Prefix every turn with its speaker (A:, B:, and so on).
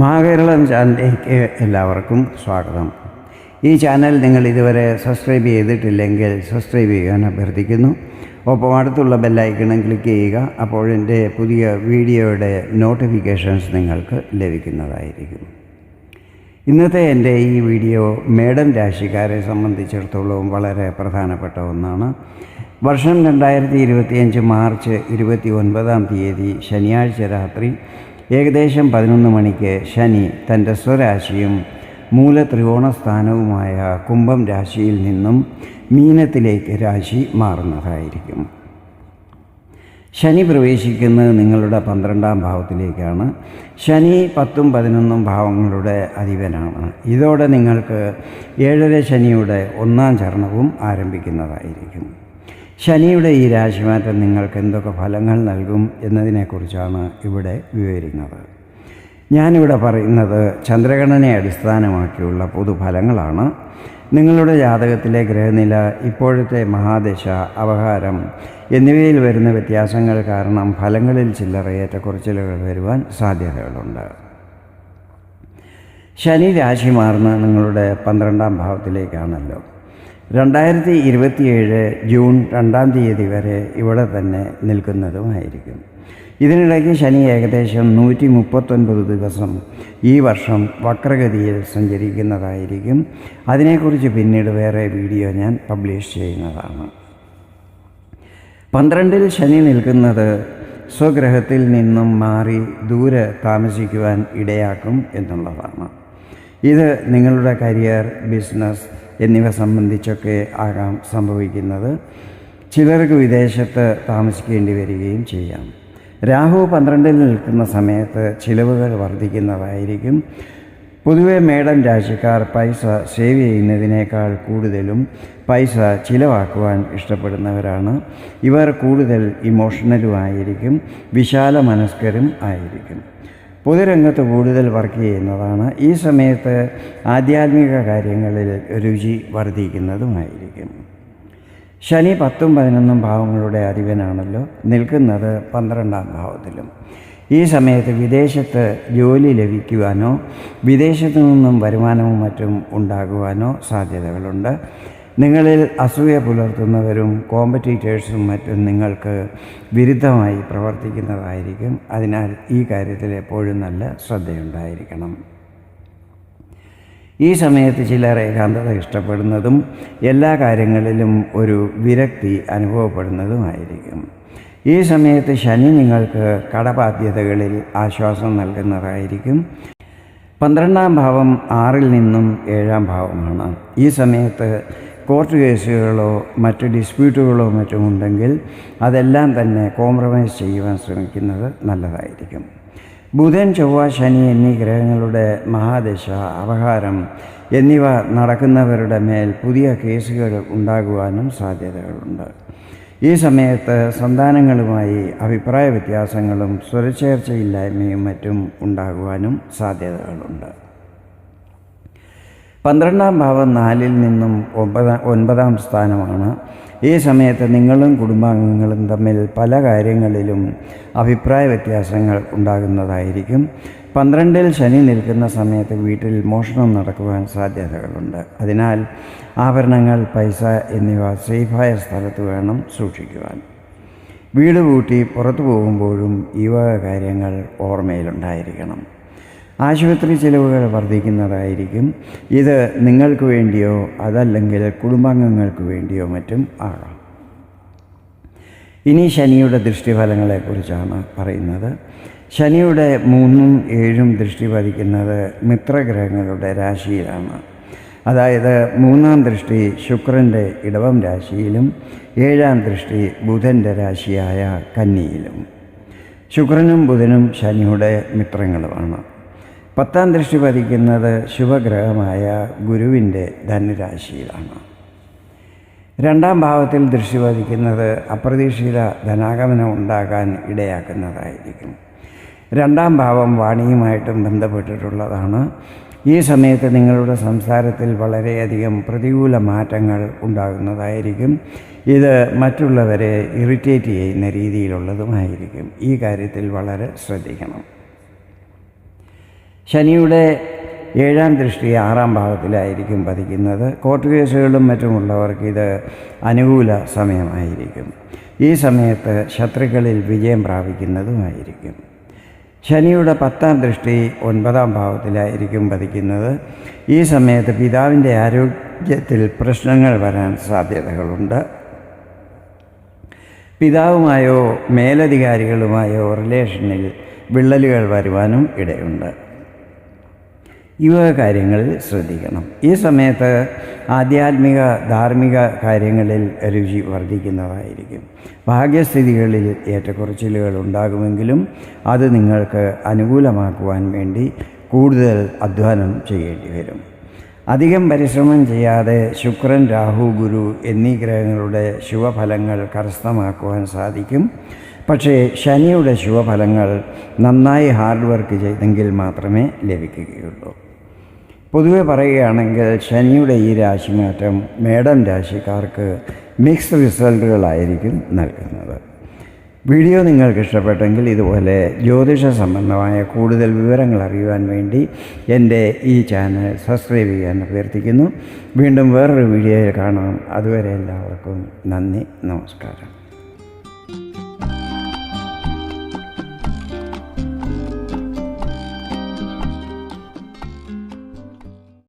A: മഹാകേരളം ചാനലിലേക്ക് എല്ലാവർക്കും സ്വാഗതം. ഈ ചാനൽ നിങ്ങൾ ഇതുവരെ സബ്സ്ക്രൈബ് ചെയ്തിട്ടില്ലെങ്കിൽ സബ്സ്ക്രൈബ് ചെയ്യാൻ അഭ്യർത്ഥിക്കുന്നു. ഒപ്പം അടുത്തുള്ള ബെല്ലൈക്കണം ക്ലിക്ക് ചെയ്യുക അപ്പോൾ എന്റെ പുതിയ വീഡിയോയുടെ നോട്ടിഫിക്കേഷൻസ് നിങ്ങൾക്ക് ലഭിക്കുന്നതായിരിക്കും. ഇന്നത്തെ എന്റെ ഈ വീഡിയോ മേഡം രാശിക്കാരെ സംബന്ധിച്ചിടത്തോളം വളരെ പ്രധാനപ്പെട്ട ഒന്നാണ്. വർഷം രണ്ടായിരത്തി ഇരുപത്തിയഞ്ച് മാർച്ച് ഇരുപത്തി ഒൻപതാം തീയതി ശനിയാഴ്ച രാത്രി ഏകദേശം പതിനൊന്ന് മണിക്ക് ശനി തന്റെ സ്വരാശിയും മൂല ത്രികോണ സ്ഥാനവുമായ കുംഭം രാശിയിൽ നിന്നും മീനത്തിലേക്ക് രാശി മാറുന്നതായിരിക്കും. ശനി പ്രവേശിക്കുന്നത് നിങ്ങളുടെ പന്ത്രണ്ടാം ഭാവത്തിലേക്കാണ്. ശനി പത്തും പതിനൊന്നും ഭാവങ്ങളുടെ അധിപനാണ്. ഇതോടെ നിങ്ങൾക്ക് ഏഴര ശനിയുടെ ഒന്നാം ചരണവും ആരംഭിക്കുന്നതായിരിക്കും. ശനിയുടെ ഈ രാശിമാറ്റം നിങ്ങൾക്ക് എന്തൊക്കെ ഫലങ്ങൾ നൽകും എന്നതിനെക്കുറിച്ചാണ് ഇവിടെ വിവരിക്കുന്നത്. ഞാനിവിടെ പറയുന്നത് ചന്ദ്രഗണനയെ അടിസ്ഥാനമാക്കിയുള്ള പൊതുഫലങ്ങളാണ്. നിങ്ങളുടെ ജാതകത്തിലെ ഗ്രഹനില ഇപ്പോഴത്തെ മഹാദശ അവഹാരം എന്നിവയിൽ വരുന്ന വ്യത്യാസങ്ങൾ കാരണം ഫലങ്ങളിൽ ചില്ലറ ഏറ്റക്കുറച്ചിലുകൾ വരുവാൻ സാധ്യതകളുണ്ട്. ശനി രാശി മാറുന്ന നിങ്ങളുടെ പന്ത്രണ്ടാം ഭാവത്തിലേക്കാണല്ലോ. രണ്ടായിരത്തി ഇരുപത്തിയേഴ് ജൂൺ രണ്ടാം തീയതി വരെ ഇവിടെ തന്നെ നിൽക്കുന്നതുമായിരിക്കും. ഇതിനിടയ്ക്ക് ശനി ഏകദേശം നൂറ്റി മുപ്പത്തൊൻപത് ദിവസം ഈ വർഷം വക്രഗതിയിൽ സഞ്ചരിക്കുന്നതായിരിക്കും. അതിനെക്കുറിച്ച് പിന്നീട് വേറെ വീഡിയോ ഞാൻ പബ്ലിഷ് ചെയ്യുന്നതാണ്. പന്ത്രണ്ടിൽ ശനി നിൽക്കുന്നത് സ്വഗ്രഹത്തിൽ നിന്നും മാറി ദൂരെ താമസിക്കുവാൻ ഇടയാക്കും എന്നുള്ളതാണ്. ഇത് നിങ്ങളുടെ കരിയർ ബിസിനസ് എന്നിവ സംബന്ധിച്ചൊക്കെ ആകാം സംഭവിക്കുന്നത്. ചിലർക്ക് വിദേശത്ത് താമസിക്കേണ്ടി വരികയും ചെയ്യാം. രാഹു പന്ത്രണ്ടിൽ നിൽക്കുന്ന സമയത്ത് ചിലവുകൾ വർദ്ധിക്കുന്നതായിരിക്കും. പൊതുവെ മേഡം രാശിക്കാർ പൈസ സേവ് ചെയ്യുന്നതിനേക്കാൾ കൂടുതലും പൈസ ചിലവാക്കുവാൻ ഇഷ്ടപ്പെടുന്നവരാണ്. ഇവർ കൂടുതൽ ഇമോഷണലുമായിരിക്കും വിശാല മനസ്കരും ആയിരിക്കും. പൊതുരംഗത്ത് കൂടുതൽ വർക്ക് ചെയ്യുന്നതാണ് ഈ സമയത്ത് ആധ്യാത്മിക കാര്യങ്ങളിൽ രുചി വർദ്ധിക്കുന്നതുമായിരിക്കും. ശനി പത്തും പതിനൊന്നും ഭാവങ്ങളുടെ അധിപനാണല്ലോ. നിൽക്കുന്നത് പന്ത്രണ്ടാം ഭാവത്തിലും. ഈ സമയത്ത് വിദേശത്ത് ജോലി ലഭിക്കുവാനോ വിദേശത്തു നിന്നും വരുമാനവും മറ്റും ഉണ്ടാകുവാനോ സാധ്യതകളുണ്ട്. നിങ്ങളിൽ അസൂയ പുലർത്തുന്നവരും കോമ്പറ്റീറ്റേഴ്സും മറ്റും നിങ്ങൾക്ക് വിരുദ്ധമായി പ്രവർത്തിക്കുന്നതായിരിക്കും. അതിനാൽ ഈ കാര്യത്തിൽ എപ്പോഴും നല്ല ശ്രദ്ധയുണ്ടായിരിക്കണം. ഈ സമയത്ത് ചിലർ ഏകാന്തത ഇഷ്ടപ്പെടുന്നതും എല്ലാ കാര്യങ്ങളിലും ഒരു വിരക്തി അനുഭവപ്പെടുന്നതുമായിരിക്കും. ഈ സമയത്ത് ശനി നിങ്ങൾക്ക് കടബാധ്യതകളിൽ ആശ്വാസം നൽകുന്നതായിരിക്കും. പന്ത്രണ്ടാം ഭാവം ആറിൽ നിന്നും ഏഴാം ഭാവമാണ്. ഈ സമയത്ത് കോർട്ട് കേസുകളോ മറ്റ് ഡിസ്പ്യൂട്ടുകളോ മറ്റും ഉണ്ടെങ്കിൽ അതെല്ലാം തന്നെ കോംപ്രമൈസ് ചെയ്യുവാൻ ശ്രമിക്കുന്നത് നല്ലതായിരിക്കും. ബുധൻ ചൊവ്വ ശനി എന്നീ ഗ്രഹങ്ങളുടെ മഹാദശ അപഹാരം എന്നിവ നടക്കുന്നവരുടെ മേൽ പുതിയ കേസുകൾ ഉണ്ടാകുവാനും സാധ്യതകളുണ്ട്. ഈ സമയത്ത് സന്താനങ്ങളുമായി അഭിപ്രായ വ്യത്യാസങ്ങളും സ്വരച്ചേർച്ചയില്ലായ്മയും മറ്റും ഉണ്ടാകുവാനും സാധ്യതകളുണ്ട്. പന്ത്രണ്ടാം ഭാവം നാലിൽ നിന്നും ഒമ്പതാം ഒൻപതാം സ്ഥാനമാണ്. ഈ സമയത്ത് നിങ്ങളും കുടുംബാംഗങ്ങളും തമ്മിൽ പല കാര്യങ്ങളിലും അഭിപ്രായ വ്യത്യാസങ്ങൾ ഉണ്ടാകുന്നതായിരിക്കും. പന്ത്രണ്ടിൽ ശനി നിൽക്കുന്ന സമയത്ത് വീട്ടിൽ മോഷണം നടക്കുവാൻ സാധ്യതകളുണ്ട്. അതിനാൽ ആഭരണങ്ങൾ പൈസ എന്നിവ സേഫായ സ്ഥലത്ത് വേണം സൂക്ഷിക്കുവാൻ. വീട് കൂട്ടി പുറത്തു പോകുമ്പോഴും ഈ വക കാര്യങ്ങൾ ഓർമ്മയിലുണ്ടായിരിക്കണം. ആശുപത്രി ചിലവുകൾ വർദ്ധിക്കുന്നതായിരിക്കും. ഇത് നിങ്ങൾക്ക് വേണ്ടിയോ അതല്ലെങ്കിൽ കുടുംബാംഗങ്ങൾക്ക് വേണ്ടിയോ മറ്റും ആകാം. ഇനി ശനിയുടെ ദൃഷ്ടിഫലങ്ങളെക്കുറിച്ചാണ് പറയുന്നത്. ശനിയുടെ മൂന്നും ഏഴും ദൃഷ്ടി പതിക്കുന്നത് മിത്രഗ്രഹങ്ങളുടെ രാശിയിലാണ്. അതായത് മൂന്നാം ദൃഷ്ടി ശുക്രന്റെ ഇടവം രാശിയിലും ഏഴാം ദൃഷ്ടി ബുധന്റെ രാശിയായ കന്നിയിലും. ശുക്രനും ബുധനും ശനിയുടെ മിത്രങ്ങളുമാണ്. പത്താം ദൃഷ്ടി പതിക്കുന്നത് ശുഭഗ്രഹമായ ഗുരുവിന്റെ ധനുരാശിയിലാണ്. രണ്ടാം ഭാവത്തിൽ ദൃഷ്ടി പതിക്കുന്നത് അപ്രതീക്ഷിത ധനാഗമനം ഉണ്ടാകാൻ ഇടയാക്കുന്നതായിരിക്കും. രണ്ടാം ഭാവം വാണിയുമായിട്ടും ബന്ധപ്പെട്ടിട്ടുള്ളതാണ്. ഈ സമയത്ത് നിങ്ങളുടെ സംസാരത്തിൽ വളരെയധികം പ്രതികൂല മാറ്റങ്ങൾ ഉണ്ടാകുന്നതായിരിക്കും. ഇത് മറ്റുള്ളവരെ ഇറിറ്റേറ്റ് ചെയ്യുന്ന രീതിയിലുള്ളതുമായിരിക്കും. ഈ കാര്യത്തിൽ വളരെ ശ്രദ്ധിക്കണം. ശനിയുടെ ഏഴാം ദൃഷ്ടി ആറാം ഭാവത്തിലായിരിക്കും പതിക്കുന്നത്. കോർട്ട് കേസുകളും മറ്റുമുള്ളവർക്ക് ഇത് അനുകൂല സമയമായിരിക്കും. ഈ സമയത്ത് ശത്രുക്കളിൽ വിജയം പ്രാപിക്കുന്നതുമായിരിക്കും. ശനിയുടെ പത്താം ദൃഷ്ടി ഒൻപതാം ഭാവത്തിലായിരിക്കും പതിക്കുന്നത്. ഈ സമയത്ത് പിതാവിന്റെ ആരോഗ്യത്തിൽ പ്രശ്നങ്ങൾ വരാൻ സാധ്യതകളുണ്ട്. പിതാവുമായോ മേലധികാരികളുമായോ റിലേഷനിൽ വിള്ളലുകൾ വരുവാനും ഇടയുണ്ട്. ഈ വക കാര്യങ്ങളിൽ ശ്രദ്ധിക്കണം. ഈ സമയത്ത് ആധ്യാത്മിക ധാർമ്മിക കാര്യങ്ങളിൽ രുചി വർദ്ധിക്കുന്നതായിരിക്കും. ഭാഗ്യസ്ഥിതികളിൽ ഏറ്റക്കുറച്ചിലുകൾ ഉണ്ടാകുമെങ്കിലും അത് നിങ്ങൾക്ക് അനുകൂലമാക്കുവാൻ വേണ്ടി കൂടുതൽ അധ്വാനം ചെയ്യേണ്ടി വരും. അധികം പരിശ്രമം ചെയ്യാതെ ശുക്രൻ രാഹു ഗുരു എന്നീ ഗ്രഹങ്ങളുടെ ശുഭഫലങ്ങൾ കരസ്ഥമാക്കുവാൻ സാധിക്കും. പക്ഷേ ശനിയുടെ ശുഭഫലങ്ങൾ നന്നായി ഹാർഡ് വർക്ക് ചെയ്തെങ്കിൽ മാത്രമേ ലഭിക്കുകയുള്ളൂ. പൊതുവെ പറയുകയാണെങ്കിൽ ശനിയുടെ ഈ രാശിമാറ്റം മേടം രാശിക്കാർക്ക് മിക്സ് റിസൾട്ടുകളായിരിക്കും നൽകുന്നത്. വീഡിയോ നിങ്ങൾക്ക് ഇഷ്ടപ്പെട്ടെങ്കിൽ ഇതുപോലെ ജ്യോതിഷ സംബന്ധമായ കൂടുതൽ വിവരങ്ങൾ അറിയുവാൻ വേണ്ടി എന്റെ ഈ ചാനൽ സബ്സ്ക്രൈബ് ചെയ്യാൻ അഭ്യർത്ഥിക്കുന്നു. വീണ്ടും വേറൊരു വീഡിയോയിൽ കാണാം. അതുവരെ എല്ലാവർക്കും നന്ദി നമസ്കാരം.